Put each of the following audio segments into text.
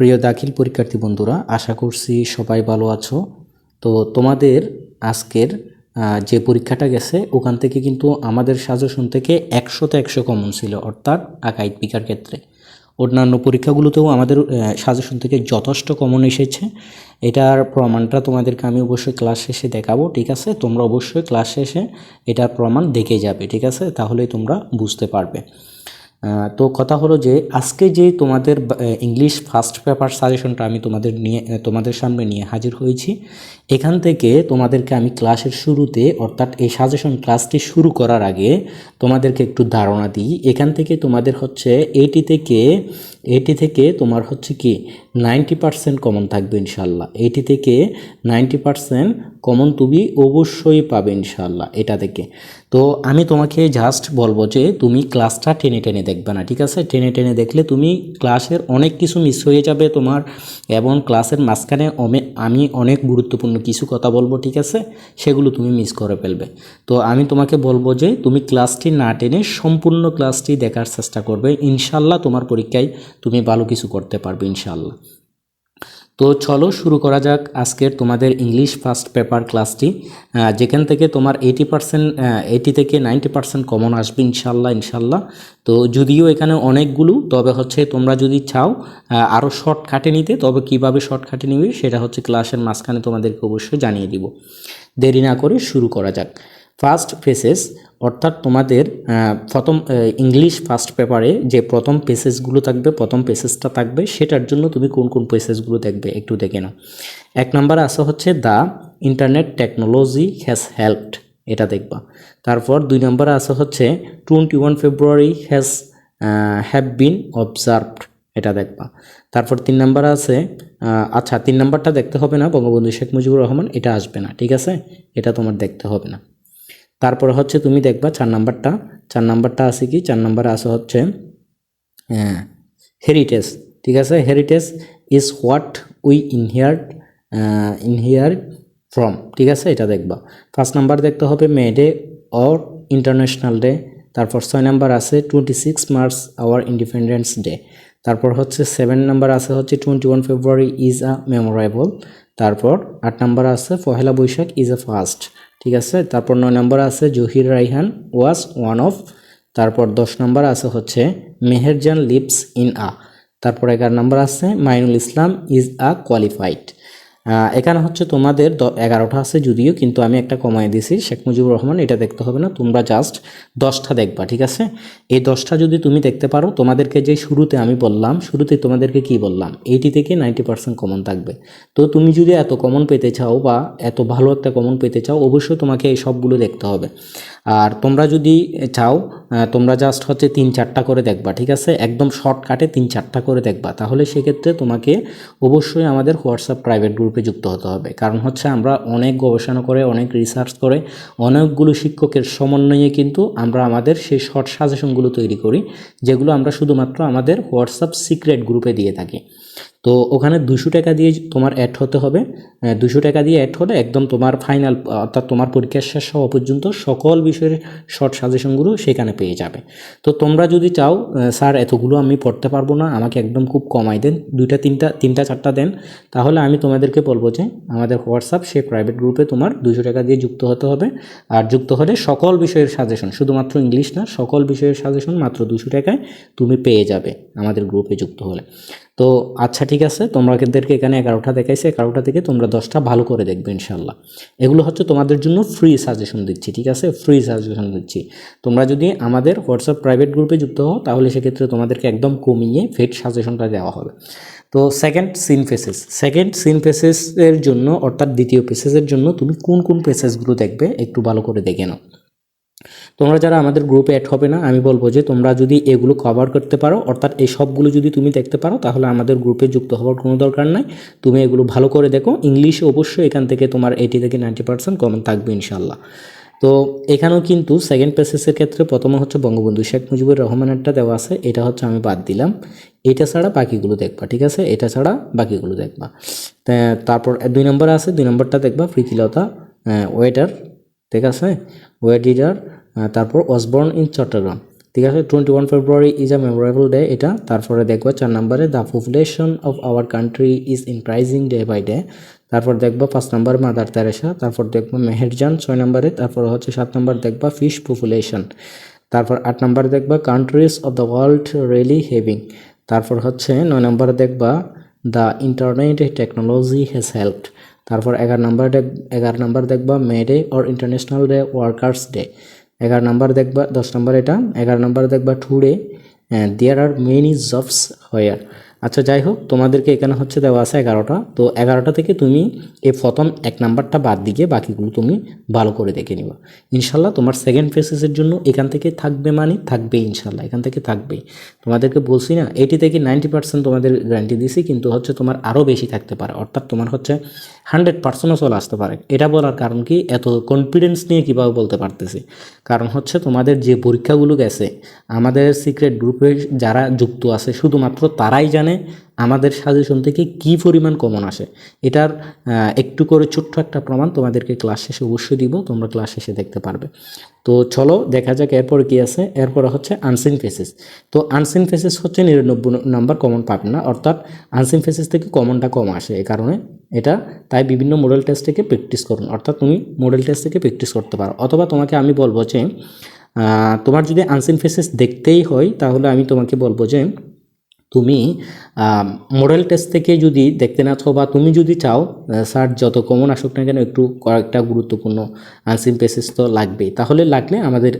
প্রিয় দাখিল পরীক্ষার্থী বন্ধুরা, আশা করছি সবাই ভালো আছো। তো তোমাদের আজকের যে পরীক্ষাটা গেছে, ওখান থেকে কিন্তু আমাদের সাজেশন থেকে একশোতে একশো কমন ছিল, অর্থাৎ আকাইদ পিকার ক্ষেত্রে। অন্যান্য পরীক্ষাগুলোতেও আমাদের সাজেশন থেকে যথেষ্ট কমন এসেছে। এটার প্রমাণটা তোমাদেরকে আমি অবশ্যই ক্লাস শেষে দেখাবো, ঠিক আছে? তোমরা অবশ্যই ক্লাস শেষে এটার প্রমাণ দেখে যাবে, ঠিক আছে? তাহলেই তোমরা বুঝতে পারবে। তো কথা হলো যে আজকে যে তোমাদের ইংলিশ ফার্স্ট পেপার সাজেশনটা আমি তোমাদের নিয়ে, তোমাদের সামনে নিয়ে হাজির হয়েছি এখান থেকে তোমাদেরকে আমি ক্লাসের শুরুতে, অর্থাৎ এই সাজেশন ক্লাসটি শুরু করার আগে তোমাদেরকে একটু ধারণা দিই। এখান থেকে তোমাদের হচ্ছে এইটি থেকে এইটি থেকে তোমার হচ্ছে কি নাইনটি পার্সেন্ট কমন থাকবে ইনশাল্লাহ। এইটি থেকে নাইনটি পার্সেন্ট কমন তুমি অবশ্যই পাবে ইনশাল্লাহ এটা থেকে। তো আমি তোমাকে জাস্ট বলব যে তুমি ক্লাসটা টেনে টেনে দেখবে না, ঠিক আছে? টেনে টেনে দেখলে তুমি ক্লাসের অনেক কিছু মিস হয়ে যাবে তোমার। এবং ক্লাসের মাঝখানে আমি অনেক গুরুত্বপূর্ণ কিছু কথা বলব, ঠিক আছে? সেগুলো তুমি মিস করে ফেলবে। তো আমি তোমাকে বলব যে, তুমি ক্লাসটি না টেনে সম্পূর্ণ ক্লাসটি দেখার চেষ্টা করবে। ইনশাল্লাহ তোমার পরীক্ষায় তুমি ভালো কিছু করতে পারবে, ইনশাল্লাহ। তো চলো শুরু করা যাক আজকের তোমাদের ইংলিশ ফার্স্ট পেপার ক্লাসটি যেখান থেকে তোমার এইটি পার্সেন্ট এইটি থেকে নাইনটি পার্সেন্ট কমন আসবে ইনশাল্লাহ ইনশাল্লাহ। তো যদিও এখানে অনেকগুলো, তবে হচ্ছে তোমরা যদি চাও আরও শর্ট শর্টকাটে নিতে, তবে কীভাবে শর্টকাটে নিবে, সেটা হচ্ছে ক্লাসের মাঝখানে তোমাদেরকে অবশ্যই জানিয়ে দিব। দেরি না করে শুরু করা যাক। ফার্স্ট ফেসেস অর্থাৎ তোমাদের প্রথম ইংলিশ ফার্স্ট পেপারে যে প্রথম পেসেসগুলো থাকবে, প্রথম পেসেসটা থাকবে, সেটার জন্য তুমি কোন কোন পেসেসগুলো দেখবে একটু দেখে নাও। এক নম্বর আসা হচ্ছে the internet technology has helped এটা দেখবা। তারপর দুই নম্বরে আসা হচ্ছে twenty one February has have been observed এটা দেখবা। তারপর তিন নাম্বার আছে আচ্ছা তিন নাম্বারটা দেখতে হবে না, বঙ্গবন্ধু শেখ মুজিবুর রহমান, এটা আসবে না, ঠিক আছে? এটা তোমার দেখতে হবে না। তারপরে হচ্ছে তুমি দেখবা চার নাম্বারটা চার নাম্বারটা আছে কি? চার নাম্বারে আছে হচ্ছে হেরিটেজ ঠিক আছে? Heritage is what we inherit inherit from ঠিক আছে? এটা দেখবা। ফার্স্ট নাম্বার দেখতে হবে May day or international day তারপর ছয় নাম্বার আছে twenty six March our independence day তারপর হচ্ছে সেভেন নাম্বার আছে হচ্ছে twenty one February is a memorable তারপর আট নাম্বার আছে Pohela Boishakh is a first ঠিক আছে? তারপর নয় নাম্বার আছে Zahir Raihan was one of তারপর দশ নাম্বার আছে হচ্ছে মেহেরজান লিপস ইন আ তারপর এগারো নাম্বার আছে Mainul Islam is a qualified এখানে হচ্ছে তোমাদের এগারোটা আছে যদিও, কিন্তু আমি একটা কমাই দিয়েছি। শেখ মুজিবুর রহমান, এটা দেখতে হবে না, তোমরা জাস্ট দশটা দেখবা, ঠিক আছে? এই দশটা যদি তুমি দেখতে পারো, তোমাদেরকে যে শুরুতে আমি বললাম, শুরুতে তোমাদেরকে কি বললাম? এইটি থেকে নাইনটি পার্সেন্ট কমন থাকবে। তো তুমি যদি এত কমন পেতে চাও বা এত ভালো একটা কমন পেতে চাও, অবশ্যই তোমাকে এই সবগুলো দেখতে হবে। আর তোমরা যদি চাও তোমরা জাস্ট হচ্ছে তিন চারটা করে দেখবা, ঠিক আছে? একদম শর্টকাটে তিন চারটা করে দেখবা। তাহলে সেক্ষেত্রে তোমাকে অবশ্যই আমাদের হোয়াটসঅ্যাপ প্রাইভেট গ্রুপে যুক্ত হতে হবে। কারণ হচ্ছে আমরা অনেক গবেষণা করে, অনেক রিসার্চ করে, অনেকগুলো শিক্ষকের সমন্বয়ে কিন্তু আমরা আমাদের সেই শর্ট সাজেশনগুলো তৈরি করি, যেগুলো আমরা শুধুমাত্র আমাদের হোয়াটসঅ্যাপ সিক্রেট গ্রুপে দিয়ে থাকি। তো ওখানে দুশো টাকা দিয়ে তোমার অ্যাড হতে হবে। দুশো টাকা দিয়ে অ্যাড হলে একদম তোমার ফাইনাল অর্থাৎ তোমার পরীক্ষার শেষ হওয়া পর্যন্ত সকল বিষয়ের শর্ট সাজেশনগুলো সেখানে পেয়ে যাবে। তো তোমরা যদি চাও স্যার এতগুলো আমি পড়তে পারব না, আমাকে একদম খুব কমাই দেন। দুইটা, তিনটা তিনটা, চারটা দেন। তাহলে আমি তোমাদেরকে বলব যে, আমাদের হোয়াটসঅ্যাপ সেই প্রাইভেট গ্রুপে তোমার দুশো টাকা দিয়ে যুক্ত হতে হবে। আর যুক্ত হলে সকল বিষয়ের সাজেশন শুধুমাত্র ইংলিশ না, সকল বিষয়ের সাজেশন মাত্র দুশো টাকায় তুমি পেয়ে যাবে আমাদের গ্রুপে যুক্ত হলে। তো আচ্ছা ঠিক আছে তোমরা তোমাদেরকে এখানে এগারোটা দেখাইছে। এগারোটা থেকে তোমরা দশটা ভালো করে দেখবে ইনশাল্লাহ এগুলো হচ্ছে তোমাদের জন্য ফ্রি সাজেশন দিচ্ছি, ঠিক আছে? ফ্রি সাজেশন দিচ্ছি। তোমরা যদি আমাদের হোয়াটসঅ্যাপ প্রাইভেট গ্রুপে যুক্ত হও, তাহলে সেক্ষেত্রে তোমাদেরকে একদম কমিয়ে ফেড সাজেশনটা দেওয়া হবে। তো second seen faces second seen ফেসেসের জন্য, অর্থাৎ দ্বিতীয় পেসেসের জন্য, তুমি কোন কোন পেসেসগুলো দেখবে, একটু ভালো করে দেখে নাও। তোমরা যারা আমাদের গ্রুপে অ্যাড হবে না, আমি বলব যে তোমরা যদি এগুলো কভার করতে পারো, অর্থাৎ এই সবগুলো যদি তুমি দেখতে পারো, তাহলে আমাদের গ্রুপে যুক্ত হওয়ার কোনো দরকার নাই। তুমি এগুলো ভালো করে দেখো। ইংলিশে অবশ্যই এখান থেকে তোমার এইটি থেকে নাইনটি পার্সেন্ট কমন থাকবে ইনশাল্লাহ তো এখানেও কিন্তু সেকেন্ড পেসেসের ক্ষেত্রে প্রথমে হচ্ছে বঙ্গবন্ধু শেখ মুজিবুর রহমানেরটা দেওয়া আছে, এটা হচ্ছে আমি বাদ দিলাম। এটা ছাড়া বাকিগুলো দেখবা, ঠিক আছে? এটা ছাড়া বাকিগুলো দেখবা। তারপর দুই নম্বর আছে, দুই নম্বরটা দেখবা প্রীতিলতা ওয়েটার ঠিক আছে? ওয়েডিডার তারপর ওয়াসবর্ন ইন চট্টগ্রাম ঠিক আছে? Twenty one February is a memorable day এটা। তারপরে দেখব চার নম্বরে the population of our country is increasing day by day তারপর দেখব পাঁচ নম্বর মাদার তেরেসা তারপর দেখব মেহেরজান, ছয় নম্বরে। তারপর হচ্ছে সাত নম্বর, দেখবা ফিশ পপুলেশন তারপর আট নম্বর দেখবা countries of the world really having তারপর হচ্ছে নয় নম্বরে দেখবা the internet technology has helped তারপর এগারো নম্বর এগারো নম্বর দেখবা May day or international day workers day এগারো নম্বর দেখবা, দশ নম্বর এটা, এগারো নম্বর দেখবা today there are many jobs where আচ্ছা যাই হোক তোমাদেরকে এখানে হচ্ছে দেওয়া আছে এগারোটা। তো এগারোটা থেকে তুমি এই প্রথম এক নাম্বারটা বাদ দিয়ে বাকিগুলো তুমি ভালো করে দেখে নিবা। ইনশাল্লাহ, তোমার সেকেন্ড ফেসেসের জন্য এখান থেকে থাকবে মানে থাকবে ইনশাল্লাহ, এখান থেকে থাকবেই তোমাদেরকে বলছি না এইটি থেকে নাইনটি পার্সেন্ট তোমাদের গ্যারান্টি দিছি, কিন্তু হচ্ছে তোমার আরও বেশি থাকতে পারে। অর্থাৎ তোমার হচ্ছে হান্ড্রেড পার্সেন্টও চলে আসতে পারে। এটা বলার কারণ কি? এত কনফিডেন্স নিয়ে কীভাবে বলতে পারতেছি? কারণ হচ্ছে তোমাদের যে পরীক্ষাগুলো গেছে, আমাদের সিক্রেট গ্রুপে যারা যুক্ত আছে, শুধুমাত্র তারাই জানে আমাদের সাজেশন থেকে কি পরিমাণ কমন আসে? এটার একটু করে ছোট্ট একটা প্রমাণ তোমাদেরকে ক্লাস শেষে অবশ্যই দিব, তোমরা ক্লাস শেষে দেখতে পারবে। তো চলো, দেখা যাক এরপরে কি আছে। এরপরে হচ্ছে আনসিন ফেসেস তো আনসিন ফেসেস হচ্ছে নিরানব্বই নাম্বার কমন পাবে না? অর্থাৎ আনসিন ফেসেস থেকে কমনটা কম আসে এ কারণে। এটা, তাই বিভিন্ন মডেল টেস্ট থেকে প্র্যাকটিস করুন। অর্থাৎ তুমি মডেল টেস্ট থেকে প্র্যাকটিস করতে পারো। অথবা তোমাকে আমি বলব যে তোমার যদি আনসিন ফেসেস দেখতেই হয়, তাহলে আমি তোমাকে বলব যে তুমি মডেল টেস্ট থেকে যদি দেখতে না চাও বা তুমি যদি চাও স্যার যত কমন আসুক না কেন একটু কয়েকটা গুরুত্বপূর্ণ আনসিন পেসেস তো লাগবেই। তাহলে লাগলে আমাদের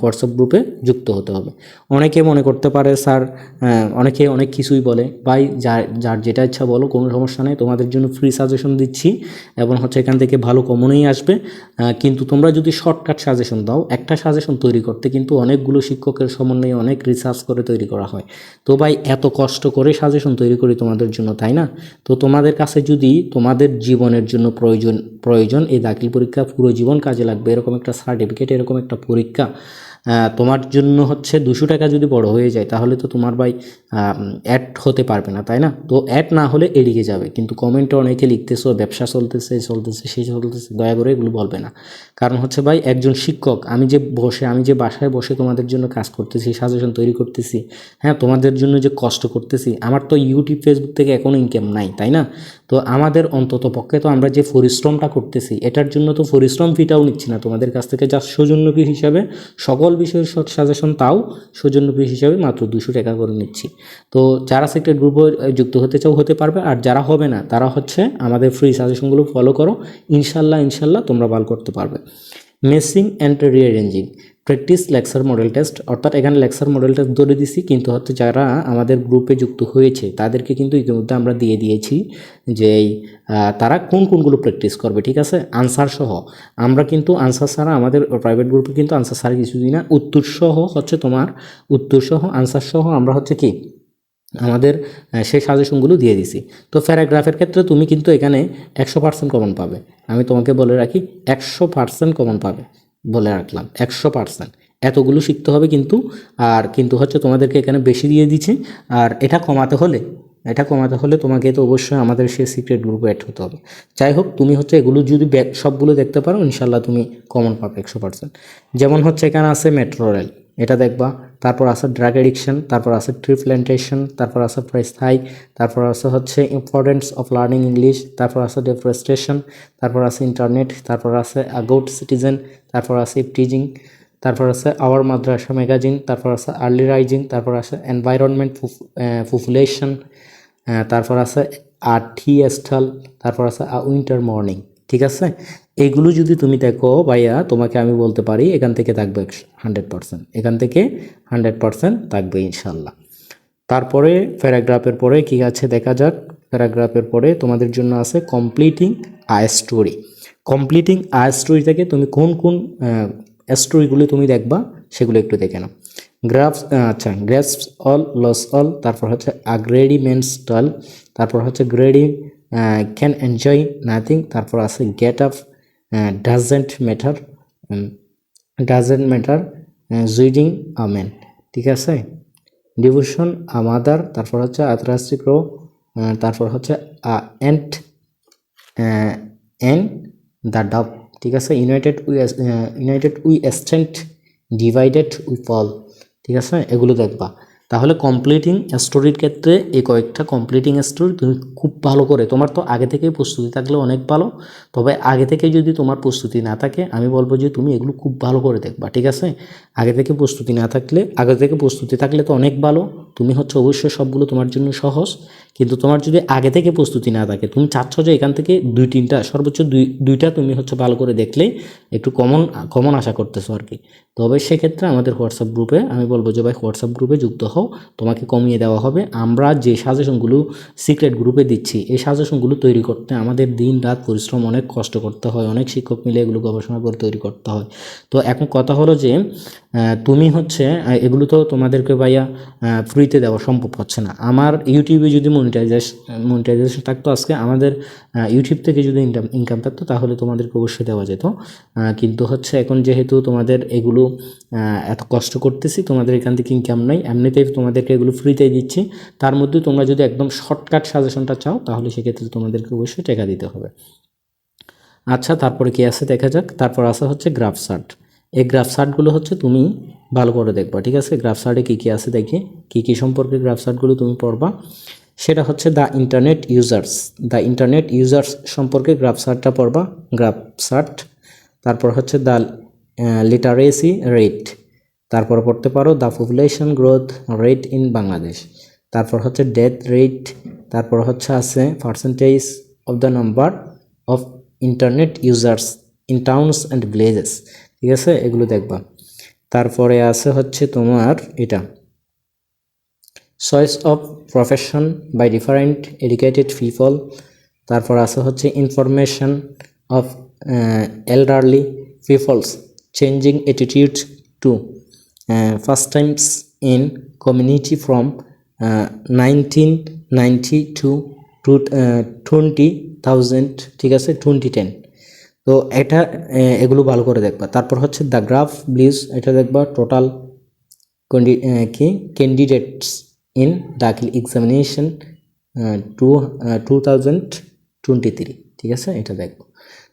হোয়াটসঅ্যাপ গ্রুপে যুক্ত হতে হবে। অনেকে মনে করতে পারে স্যার অনেকে অনেক কিছুই বলে। ভাই যার যার যেটা ইচ্ছা বলো, কোনো সমস্যা নেই, তোমাদের জন্য ফ্রি সাজেশন দিচ্ছি এবং হচ্ছে এখান থেকে ভালো কমনই আসবে। কিন্তু তোমরা যদি শর্টকাট সাজেশন দাও, একটা সাজেশন তৈরি করতে কিন্তু অনেকগুলো শিক্ষকের সমন্বয়ে অনেক রিসার্চ করে তৈরি করা হয়। তো ভাই, এত কষ্ট করে সাজেশন তৈরি করি তোমাদের জন্য, তাই না? তো তোমাদের কাছে যদি তোমাদের জীবনের জন্য প্রয়োজন প্রয়োজন, এই দাখিল পরীক্ষা পুরো জীবন কাজে লাগবে, এরকম একটা সার্টিফিকেট এরকম একটা পরীক্ষা তোমার জন্য হচ্ছে দুশো টাকা যদি বড় হয়ে যায়, তাহলে তো তোমার ভাই অ্যাড হতে পারবে না, তাই না? তো অ্যাড না হলে এড়িয়ে যাবে, কিন্তু কমেন্টে অনেকে লিখতেছো ব্যবসা চলতেছে চলতেছে সেই চলতেছে দয়া করে এগুলো বলবে না। কারণ হচ্ছে ভাই, একজন শিক্ষক, আমি যে বসে, আমি যে বাসায় বসে তোমাদের জন্য কাজ করতেছি, সাজেশন তৈরি করতেছি হ্যাঁ তোমাদের জন্য যে কষ্ট করতেছি, আমার তো ইউটিউব ফেসবুক থেকে এখনও ইনকাম নাই, তাই না? তো আমাদের অন্তত পক্ষে তো আমরা যে পরিশ্রমটা করতেছি, এটার জন্য তো পরিশ্রম ফিটাও নিচ্ছি না। তোমাদের কাছ থেকে যা সৌজন্য ফি হিসাবে সকল বিষয়ের সাজেশন তাও সৌজন্য ফি হিসাবে মাত্র দুশো টাকা করে নিচ্ছি। তো যারা সেক্রেট গ্রুপে যুক্ত হতে চাও হতে পারবে, আর যারা হবে না, তারা হচ্ছে আমাদের ফ্রি সাজেশনগুলো ফলো করো। ইনশাল্লাহ ইনশাল্লাহ তোমরা ভালো করতে পারবে। Messing and rearranging practice lecture model test, অর্থাৎ এখানে লেকচার মডেল টেস্ট ধরে দিছি, কিন্তু হচ্ছে যারা আমাদের গ্রুপে যুক্ত হয়েছে, তাদেরকে কিন্তু ইতিমধ্যে আমরা দিয়ে দিয়েছি যে তারা কোন কোনগুলো প্র্যাকটিস করবে, ঠিক আছে? আনসার সহ। আমরা কিন্তু আনসার ছাড়া আমাদের প্রাইভেট গ্রুপে কিন্তু আনসার ছাড়া কিছু দিই না। উত্তর সহ হচ্ছে তোমার, উত্তর সহ আনসার সহ আমরা হচ্ছে কি, আমাদের সেই সাজেশনগুলো দিয়ে দিছি। তো প্যারাগ্রাফের ক্ষেত্রে তুমি কিন্তু এখানে একশো পার্সেন্ট কমন পাবে। আমি তোমাকে বলে রাখি, একশো পার্সেন্ট কমন পাবে। বলে রাখলাম, একশো পার্সেন্ট। এতগুলো শিখতে হবে কিন্তু, আর কিন্তু হচ্ছে তোমাদেরকে এখানে বেশি দিয়ে দিচ্ছে, আর এটা কমাতে হলে, এটা কমাতে হলে তোমাকে তো অবশ্যই আমাদের সেই সিক্রেট গ্রুপে অ্যাড হতে হবে। যাই হোক, তুমি হচ্ছে এগুলো যদি সবগুলো দেখতে পারো ইনশাল্লাহ তুমি কমন পাবে একশো পার্সেন্ট। যেমন হচ্ছে এখানে আছে মেট্রো রেল এটা দেখবা তারপর আছে ড্রাগ এডিকশন তারপর আছে ট্রি প্ল্যান্টেশন তারপর আছে প্রাইস তারপর আছে হচ্ছে ইম্পর্টেন্স অফ লার্নিং ইংলিশ তারপর আছে ডেফরেস্টেশন তারপর আছে ইন্টারনেট তারপর আছে আ গুড সিটিজেন তারপর আছে টিজিং তারপর আছে আওয়ার মাদ্রাসা ম্যাগাজিন তারপর আছে আর্লি রাইজিং তারপর আছে এনভায়রনমেন্ট পপুলেশন তারপর আছে আ টি এস্টাল তারপর আছে আ উইন্টার মর্নিং ঠিক আছে এইগুলো যদি তুমি দেখো, ভাইয়া, তোমাকে আমি বলতে পারি, এখান থেকে থাকবে হান্ড্রেড পার্সেন্ট এখান থেকে হান্ড্রেড পার্সেন্ট থাকবে ইনশাল্লাহ তারপরে প্যারাগ্রাফের পরে কি আছে দেখা যাক। প্যারাগ্রাফের পরে তোমাদের জন্য আছে completing a story completing a story থেকে তুমি কোন কোন স্টোরিগুলি তুমি দেখবা, সেগুলো একটু দেখে নাও। গ্রাফস আচ্ছা গ্রাফস অল লস অল তারপর হচ্ছে আগ্রেডি মেন স্টল তারপর হচ্ছে গ্রেডি ক্যান এনজয় নাথিং তারপর আছে get up doesn't matter doesn't matter জুইডিং amen ঠিক আছে? ডিভোশন আমাদার তারপর হচ্ছে আতরাস্টি ক্রো তারপর হচ্ছে এন্ট এন দ্য ডাব ঠিক আছে? United we united we stand divided we fall ঠিক আছে? এগুলো দেখবা। তাহলে কমপ্লিটিং স্টোরির ক্ষেত্রে এই কয়েকটা কমপ্লিটিং স্টোরি তুমি খুব ভালো করে, তোমার তো আগে থেকেই প্রস্তুতি থাকলে অনেক ভালো, তবে আগে থেকে যদি তোমার প্রস্তুতি না থাকে, আমি বলব যে তুমি এগুলো খুব ভালো করে দেখবা, ঠিক আছে? আগে থেকে প্রস্তুতি না থাকলে, আগে থেকে প্রস্তুতি থাকলে তো অনেক ভালো, তুমি হচ্ছে অবশ্যই সবগুলো তোমার জন্য সহজ, কিন্তু তোমার যদি আগে থেকে প্রস্তুতি না থাকে, তুমি চাচ্ছ যে এখান থেকে দুই তিনটা, সর্বোচ্চ দুই, দুইটা তুমি হচ্ছে ভালো করে দেখলেই একটু কমন কমন আশা করতেছো আর কি। তবে সেক্ষেত্রে আমাদের হোয়াটসঅ্যাপ গ্রুপে আমি বলব যে ভাই হোয়াটসঅ্যাপ গ্রুপে যুক্ত হও। তোমাকে কমিয়ে দেওয়া হবে। আমরা যে সাজেশনগুলো সিক্রেট গ্রুপে দিচ্ছি, এই সাজেশনগুলো তৈরি করতে আমাদের দিন রাত পরিশ্রম, অনেক কষ্ট করতে হয়। অনেক শিক্ষক মিলে এগুলো গবেষণা করে তৈরি করতে হয়। তো এখন কথা হলো যে তুমি হচ্ছে এগুলো তো তোমাদেরকে ভাইয়া ফ্রিতে দেওয়া সম্ভব হচ্ছে না। আমার ইউটিউবে যদি মনিটাইজেশন মনিটাইজেশন থাকতো আজকে, আমাদের ইউটিউব থেকে যদি ইনকাম ইনকাম থাকতো, তাহলে তোমাদেরকে অবশ্যই দেওয়া যেত। কিন্তু হচ্ছে এখন যেহেতু তোমাদের এগুলো এত কষ্ট করতেছি, তোমাদের এখান থেকে ইনকাম নাই, এমনিতেই তোমাদেরকে এগুলো ফ্রিতেই দিচ্ছি। তার মধ্যে তোমরা যদি একদম শর্টকাট সাজেশনটা চাও, তাহলে সেক্ষেত্রে তোমাদেরকে অবশ্যই টাকা দিতে হবে। আচ্ছা তারপরে কি আছে? দেখা যাক। তারপর আসা হচ্ছে গ্রাফ সার্ট এই গ্রাফ সার্টগুলো হচ্ছে তুমি ভালো করে দেখবা, ঠিক আছে? গ্রাফ সার্টে কী কী আছে দেখি, কী কী সম্পর্কে গ্রাফ সার্টগুলো তুমি পড়বা? সেটা হচ্ছে the internet users the internet users সম্পর্কে গ্রাফ সার্টটা পড়বা গ্রাফ সার্ট তারপর হচ্ছে দ্য লিটারেসি রেট তারপর পড়তে পারো the population growth rate in Bangladesh তারপর হচ্ছে ডেথ রেট তারপর হচ্ছে আছে percentage of the number of internet users in towns and villages ঠিক আছে? এগুলো দেখবা। তারপরে আছে হচ্ছে তোমার এটা। Choice of profession by different educated people তারপর আছে হচ্ছে information of elderly peoples changing attitude to first times in community from nineteen ninety two to twenty thousand ঠিক আছে? টোয়েন্টি টেন তো এটা এগুলো ভালো করে দেখবা। তারপর হচ্ছে দ্য গ্রাফ ব্লিজ এটা দেখবা টোটাল কি? Candidates in Dakhil examination two two thousand twenty three ঠিক আছে? এটা দেখব।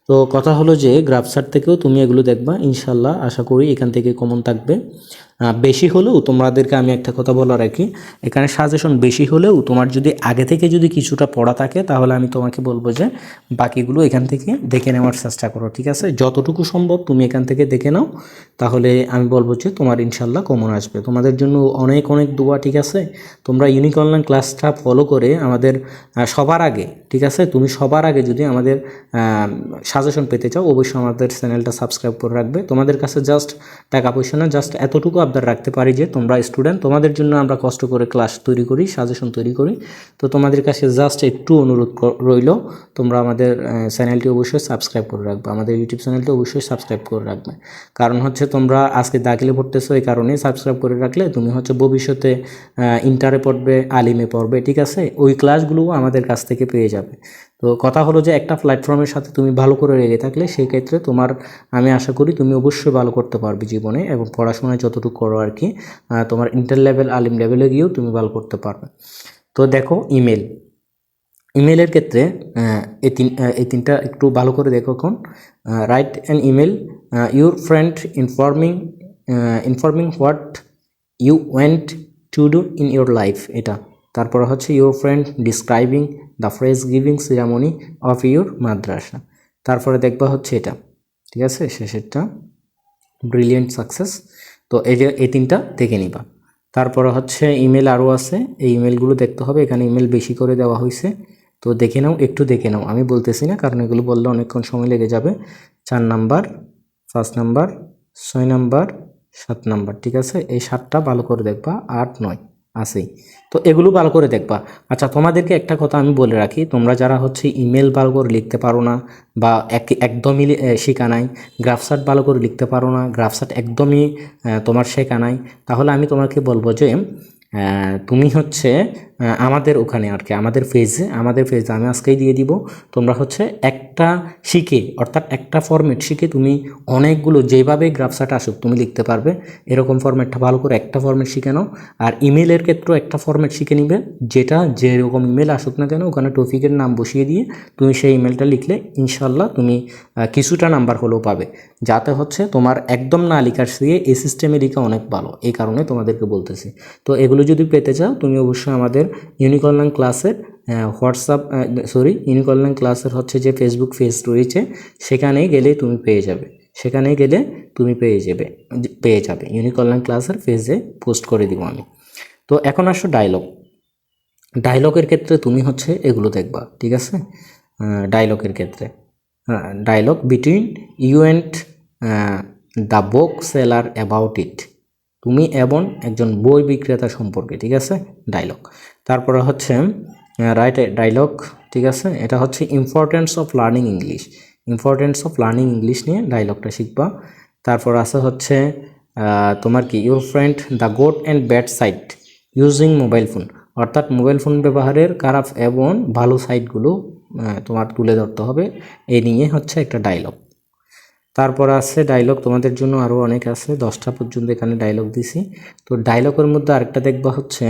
তো কথা হলো যে গ্রাফসার থেকেও তুমি এগুলো দেখবা ইনশাল্লাহ আশা করি এখান থেকে কমন থাকবে। বেশি হলেও তোমাদেরকে আমি একটা কথা বলার রাখি। এখানে সাজেশন বেশি হলেও তোমার যদি আগে থেকে যদি কিছুটা পড়া থাকে, তাহলে আমি তোমাকে বলব যে বাকিগুলো এখান থেকে দেখে নেওয়ার চেষ্টা করো, ঠিক আছে? যতটুকু সম্ভব তুমি এখান থেকে দেখে নাও, তাহলে আমি বলব যে তোমার ইনশাল্লাহ কমন আসবে। তোমাদের জন্য অনেক অনেক দোয়া, ঠিক আছে? তোমরা ইউনিক অনলাইন ক্লাসটা ফলো করে আমাদের সবার আগে, ঠিক আছে? তুমি সবার আগে যদি আমাদের সাজেশন পেতে চাও, অবশ্যই আমাদের চ্যানেলটা সাবস্ক্রাইব করে রাখবে। তোমাদের কাছে জাস্ট টাকা পয়সা না জাস্ট এতটুকু আবদার রাখতে পারি যে তোমরা স্টুডেন্ট তোমাদের জন্য আমরা কষ্ট করে ক্লাস তৈরি করি সাজেশন তৈরি করি। তো তোমাদের কাছে জাস্ট একটু অনুরোধ রইল, তোমরা আমাদের চ্যানেলটি অবশ্যই সাবস্ক্রাইব করে রাখবে, আমাদের ইউটিউব চ্যানেলটি অবশ্যই সাবস্ক্রাইব করে রাখবে। কারণ হচ্ছে তোমরা আজকে দাখিলে পড়তেছো এই কারণে সাবস্ক্রাইব করে রাখলে, তুমি হচ্ছে ভবিষ্যতে ইন্টারে পড়বে, আলিমে পড়বে, ঠিক আছে? ওই ক্লাসগুলোও আমাদের কাছ থেকে পেয়ে যাবে। তো কথা হলো যে একটা প্ল্যাটফর্মের সাথে তুমি ভালো করে লেগে থাকলে সেই ক্ষেত্রে তোমার, আমি আশা করি তুমি অবশ্যই ভালো করতে পারবে জীবনে এবং পড়াশোনায় যতটুকু করো আর কি তোমার ইন্টার লেভেল আলিম লেভেলে গিয়েও তুমি ভালো করতে পারবে। তো দেখো ইমেল ইমেলের ক্ষেত্রে এই তিন এই তিনটা একটু ভালো করে দেখো এখন। Write an email your friend informing informing what you went to do in your life এটা। তারপর হচ্ছে your friend describing the phrase giving ceremony of your madrasa তারপরে দেখবা হচ্ছে এটা। ঠিক আছে? শেষেরটা। ব্রিলিয়েন্ট সাকসেস তো এই যে, এই তিনটা দেখে নিবা। তারপরে হচ্ছে ইমেল আরও আছে। এই ইমেলগুলো দেখতে হবে। এখানে ইমেল বেশি করে দেওয়া হয়েছে। তো দেখে নাও, একটু দেখে নাও। আমি বলতেছি না, কারণ এগুলো বললে অনেকক্ষণ সময় লেগে যাবে। চার নাম্বার, পাঁচ নাম্বার, ছয় নাম্বার, সাত নাম্বার। ঠিক আছে? এই সাতটা ভালো করে দেখবা। আট, নয়। আছেই। তো এগুলো ভালো করে দেখবা। আচ্ছা তোমাদেরকে একটা কথা আমি বলে রাখি। তোমরা যারা হচ্ছে ইমেল ভালো করে লিখতে পারো না বা এক একদমই শেখা নাই গ্রাফসার্ট ভালো করে লিখতে পারো না গ্রাফসার্ট একদমই তোমার শেখা নাই, তাহলে আমি তোমাকে বলব যে তুমি হচ্ছে আমাদের ওখানে আর কি, আমাদের ফেজে আমাদের ফেজে আমি আজকেই দিয়ে দিব। তোমরা হচ্ছে একটা শিখে অর্থাৎ একটা ফরম্যাট শিখে তুমি অনেকগুলো যেভাবে গ্রাফসাটা আসুক, তুমি লিখতে পারবে। এরকম ফরম্যাটটা ভালো করে একটা ফরম্যাট শিখে নাও, আর ইমেলের ক্ষেত্রেও একটা ফরম্যাট শিখে নিবে, যেটা যেরকম ইমেল আসুক না কেন, ওখানে টপিকের নাম বসিয়ে দিয়ে তুমি সেই ইমেলটা লিখলে ইনশাল্লাহ তুমি কিছুটা নাম্বার হলেও পাবে। যাতে হচ্ছে তোমার একদম না লিখার দিয়ে এই সিস্টেমে লেখা অনেক ভালো, এই কারণে তোমাদেরকে বলতেছি। তো এগুলো যদি পেতে চাও, তুমি অবশ্যই আমাদের ইউনিক অনলাইন ক্লাসের হোয়াটসঅ্যাপ সরি ইউনিক অনলাইন ক্লাসের হচ্ছে যে ফেসবুক পেজ রয়েছে সেখানে গেলে তুমি পেয়ে যাবে। সেখানে গেলে তুমি পেয়ে যাবে পেয়ে যাবে। ইউনিক অনলাইন ক্লাসের পেজে পোস্ট করে দিব আমি। তো এখন আসো ডায়লগ ডায়লগের ক্ষেত্রে তুমি হচ্ছে এগুলো দেখবা, ঠিক আছে? ডায়লগের ক্ষেত্রে। Dialogue between you and the book seller about it তুমি এবং একজন বই বিক্রেতা সম্পর্কে, ঠিক আছে? ডায়লগ তারপরে হচ্ছে রাইট ডায়লগ ঠিক আছে? এটা হচ্ছে importance of learning English importance of learning English নিয়ে ডায়লগটা শিখবা। তারপর আছে হচ্ছে তোমার কি? Your friend the good and bad side using mobile phone অর্থাৎ মোবাইল ফোন ব্যবহারের খারাপ এবং ভালো সাইটগুলো তোমার তুলে ধরতে হবে। এই নিয়ে হচ্ছে একটা ডায়লগ তারপর আছে ডায়লগ তোমাদের জন্য আরও অনেক আছে। দশটা পর্যন্ত এখানে ডায়লগ দিছি। তো ডায়লগের মধ্যে আরেকটা দেখবা হচ্ছে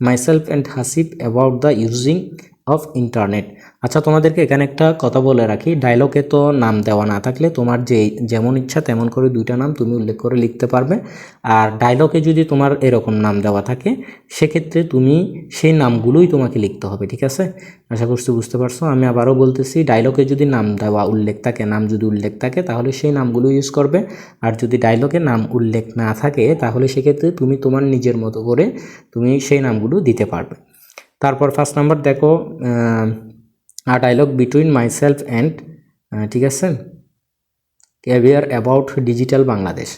myself and Hasib about the using of internet. আচ্ছা তোমাদেরকে এখানে একটা কথা বলে রাখি। ডায়লগে তো নাম দেওয়া না থাকলে তোমার যে যেমন ইচ্ছা তেমন করে দুইটা নাম তুমি উল্লেখ করে লিখতে পারবে। আর ডায়লগে যদি তোমার এরকম নাম দেওয়া থাকে, সেক্ষেত্রে তুমি সেই নামগুলোই তোমাকে লিখতে হবে, ঠিক আছে? আশা করছি বুঝতে পারছ। আমি আবারও বলতেছি ডায়লগে যদি নাম দেওয়া উল্লেখ থাকে, নাম যদি উল্লেখ থাকে, তাহলে সেই নামগুলো ইউজ করবে। আর যদি ডায়লগে নাম উল্লেখ না থাকে, তাহলে সেক্ষেত্রে তুমি তোমার নিজের মতো করে তুমি সেই নামগুলো দিতে পারবে। তারপর ফার্স্ট নাম্বার দেখো a dialogue between myself and ঠিক আছে? ক্যাভিয়ার অ্যাবাউট ডিজিটাল বাংলাদেশ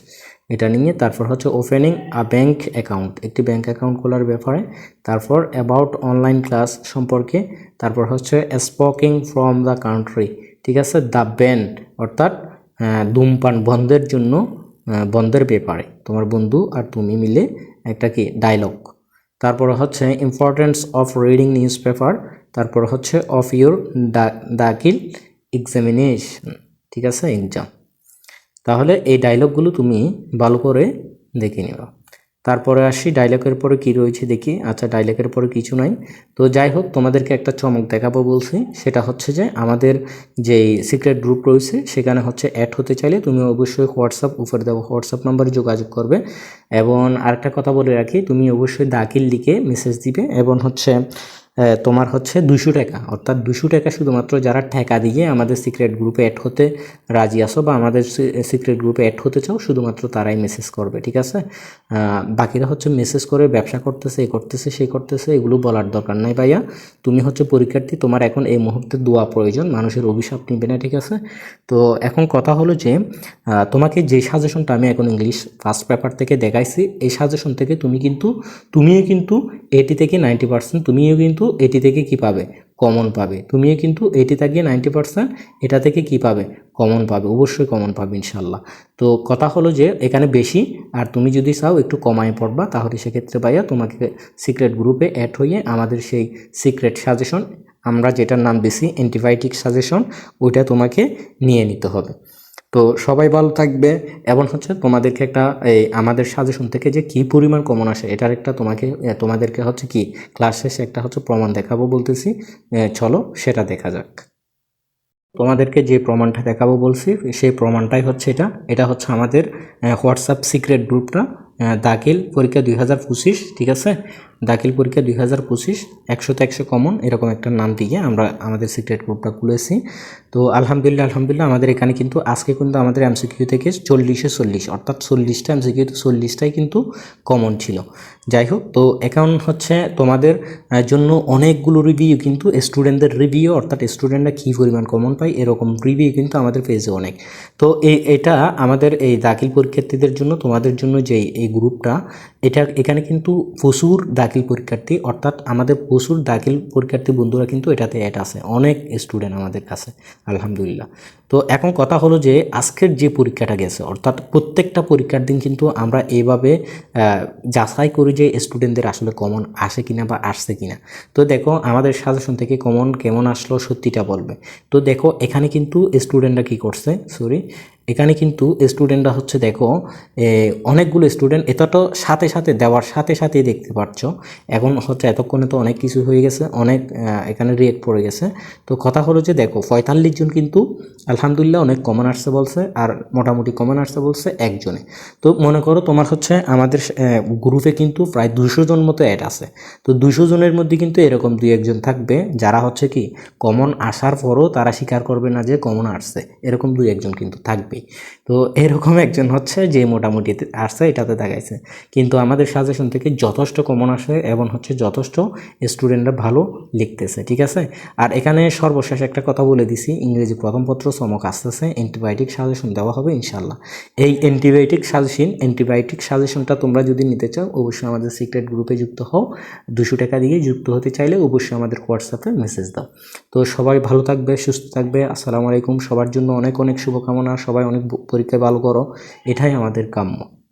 এটা নিয়ে তারপর হচ্ছে ওপেনিং আ ব্যাংক অ্যাকাউন্ট একটি ব্যাংক অ্যাকাউন্ট খোলার ব্যাপারে। তারপর অ্যাবাউট অনলাইন ক্লাস সম্পর্কে। তারপর হচ্ছে স্পোকিং ফ্রম দ্য কান্ট্রি ঠিক আছে? দ্য ব্যান্ড অর্থাৎ ধূমপান বন্ধের জন্য বন্ধের ব্যাপারে। তোমার বন্ধু আর তুমি মিলে একটা কি? ডায়লগ তারপর হচ্ছে importance of reading newspaper তারপর হচ্ছে অফ ইউর দাখিল এক্সামিনেশন ঠিক আছে এক্সাম তাহলে এই ডায়লগগুলো তুমি ভালো করে দেখে নিবা। তারপরে আসি ডায়লগের পরে কি রয়েছে দেখি। আচ্ছা ডায়লগের পরে কিছু নাই। তো যাই হোক, তোমাদেরকে একটা চমক দেখাবো বলছি। সেটা হচ্ছে যে আমাদের যে সিক্রেট গ্রুপ রয়েছে, সেখানে হচ্ছে অ্যাড হতে চাইলে তুমি অবশ্যই হোয়াটসঅ্যাপ উপরে দেবো হোয়াটসঅ্যাপ নাম্বারে যোগাযোগ করবে। এবং আরেকটা কথা বলে রাখি, তুমি অবশ্যই দাখিল লিখে মেসেজ দিবে। এবং হচ্ছে তোমার হচ্ছে দুশো টাকা। অর্থাৎ দুশো টাকা শুধুমাত্র যারা টাকা দিয়ে আমাদের সিক্রেট গ্রুপে অ্যাড হতে রাজি আসো বা আমাদের সিক্রেট গ্রুপে অ্যাড হতে চাও, শুধুমাত্র তারাই মেসেজ করবে, ঠিক আছে? বাকিরা হচ্ছে মেসেজ করে ব্যবসা করতেছে, এ করতেছে, সে করতেছে, এগুলো বলার দরকার নাই ভাইয়া। তুমি হচ্ছে পরীক্ষার্থী, তোমার এখন এই মুহূর্তে দোয়া প্রয়োজন, মানুষের অভিশাপ নিবে না, ঠিক আছে? তো এখন কথা হলো যে তোমাকে যে সাজেশনটা আমি এখন ইংলিশ ফার্স্ট পেপার থেকে দেখাইছি, এই সাজেশন থেকে তুমি কিন্তু, তুমিও কিন্তু এইটি থেকে নাইনটি পার্সেন্ট তুমিও কিন্তু এটি থেকে কি পাবে? কমন পাবে। তুমিও কিন্তু এটি থেকে নাইনটি পার্সেন্ট এটা থেকে কি পাবে? কমন পাবে। অবশ্যই কমন পাবে ইনশাল্লাহ তো কথা হলো যে এখানে বেশি, আর তুমি যদি চাও একটু কমায় পড়বা, তাহলে সেক্ষেত্রে ভাইয়া তোমাকে সিক্রেট গ্রুপে অ্যাড হয়ে আমাদের সেই সিক্রেট সাজেশন আমরা যেটার নাম দিছি অ্যান্টিবায়োটিক সাজেশন ওইটা তোমাকে নিয়ে নিতে হবে। তো সবাই ভালো থাকবে। এবং হচ্ছে তোমাদেরকে একটা এই আমাদের সাজেশন থেকে যে কি পরিমাণ কমন আসে, এটার একটা তোমাকে তোমাদেরকে হচ্ছে কি ক্লাস শেষে একটা হচ্ছে প্রমাণ দেখাবো বলতেছি। চলো সেটা দেখা যাক। তোমাদেরকে যে প্রমাণটা দেখাবো বলছি, সেই প্রমাণটাই হচ্ছে এটা। এটা হচ্ছে আমাদের হোয়াটসঅ্যাপ সিক্রেট গ্রুপটা দাখিল পরীক্ষা দুই হাজার পঁচিশ, ঠিক আছে? দাখিল পরীক্ষা দুই হাজার পঁচিশ একশোতে একশো কমন, এরকম একটা নাম দিয়ে আমরা আমাদের সিক্রেট গ্রুপটা খুলেছি। তো আলহামদুলিল্লাহ আলহামদুলিল্লাহ আমাদের এখানে কিন্তু আজকে কিন্তু আমাদের এমসিকিউ থেকে চল্লিশে চল্লিশ, অর্থাৎ চল্লিশটা এমসিকিউ চল্লিশটাই কিন্তু কমন ছিল। যাই হোক, তো এখন হচ্ছে তোমাদের জন্য অনেকগুলো রিভিউ কিন্তু স্টুডেন্টদের রিভিউ অর্থাৎ স্টুডেন্টরা কী পরিমাণ কমন পায়, এরকম রিভিউ কিন্তু আমাদের পেজে অনেক। তো এই এটা আমাদের এই দাখিল পরীক্ষার্থীদের জন্য, তোমাদের জন্য যে এই গ্রুপটা এটা এখানে কিন্তু প্রচুর দাখিল পরীক্ষার্থী, অর্থাৎ আমাদের প্রচুর দাখিল পরীক্ষার্থী বন্ধুরা কিন্তু এটাতে অ্যাড আছে। অনেক স্টুডেন্ট আমাদের কাছে, আলহামদুলিল্লাহ। তো এখন কথা হলো যে আজকের যে পরীক্ষাটা গেছে অর্থাৎ প্রত্যেকটা পরীক্ষার দিন কিন্তু আমরা এইভাবে আহ, যাচাই করি যে স্টুডেন্টদের আসলে কমন আসে কিনা বা আসছে কিনা। তো দেখো আমাদের সাজেশন থেকে কমন কেমন আসলো সত্যিটা বলবে। তো দেখো এখানে কিন্তু স্টুডেন্টরা কি করছে সরি এখানে কিন্তু স্টুডেন্টরা হচ্ছে দেখো অনেকগুলো স্টুডেন্ট এটা তো সাথে সাথে দেওয়ার সাথে সাথেই দেখতে পাচ্ছ। এখন হচ্ছে এতক্ষণে তো অনেক কিছু হয়ে গেছে অনেক এখানে রিয়েক্ট পড়ে গেছে। তো কথা হলো যে দেখো পঁয়তাল্লিশ জন কিন্তু আলহামদুলিল্লাহ অনেক কমন আসছে বলছে, আর মোটামুটি কমন আসছে বলছে একজনে। তো মনে করো তোমার হচ্ছে আমাদের গ্রুপে কিন্তু প্রায় দুশো জন মতো অ্যাড আছে। তো দুশো জনের মধ্যে কিন্তু এরকম দুই একজন থাকবে, যারা হচ্ছে কি কমন আসার পরও তারা স্বীকার করবে না যে কমন আসছে। এরকম দুই একজন কিন্তু থাকবেই। তো এরকম একজন হচ্ছে যে মোটামুটি আসছে, এটাতে দেখাইছে। কিন্তু আমাদের সাজেশন থেকে যথেষ্ট কমন আসে এবং হচ্ছে যথেষ্ট স্টুডেন্টরা ভালো লিখতেছে, ঠিক আছে? আর এখানে সর্বশেষ একটা কথা বলে দিছি, ইংরেজি প্রথম পত্র চমক আসতেছে অ্যান্টিবায়োটিক সাজেশন দেওয়া হবে ইনশাল্লাহ এই অ্যান্টিবায়োটিক সাজেশন অ্যান্টিবায়োটিক সাজেশনটা তোমরা যদি নিতে চাও, অবশ্যই আমাদের সিক্রেট গ্রুপে যুক্ত হও। দুশো টাকা দিয়ে যুক্ত হতে চাইলে অবশ্যই আমাদের হোয়াটসঅ্যাপে মেসেজ দাও। তো সবাই ভালো থাকবে, সুস্থ থাকবে। আসসালামু আলাইকুম। সবার জন্য অনেক অনেক শুভকামনা। সবাই অনেক পরীক্ষায় ভালো করো। এটাই আমাদের কাম্য।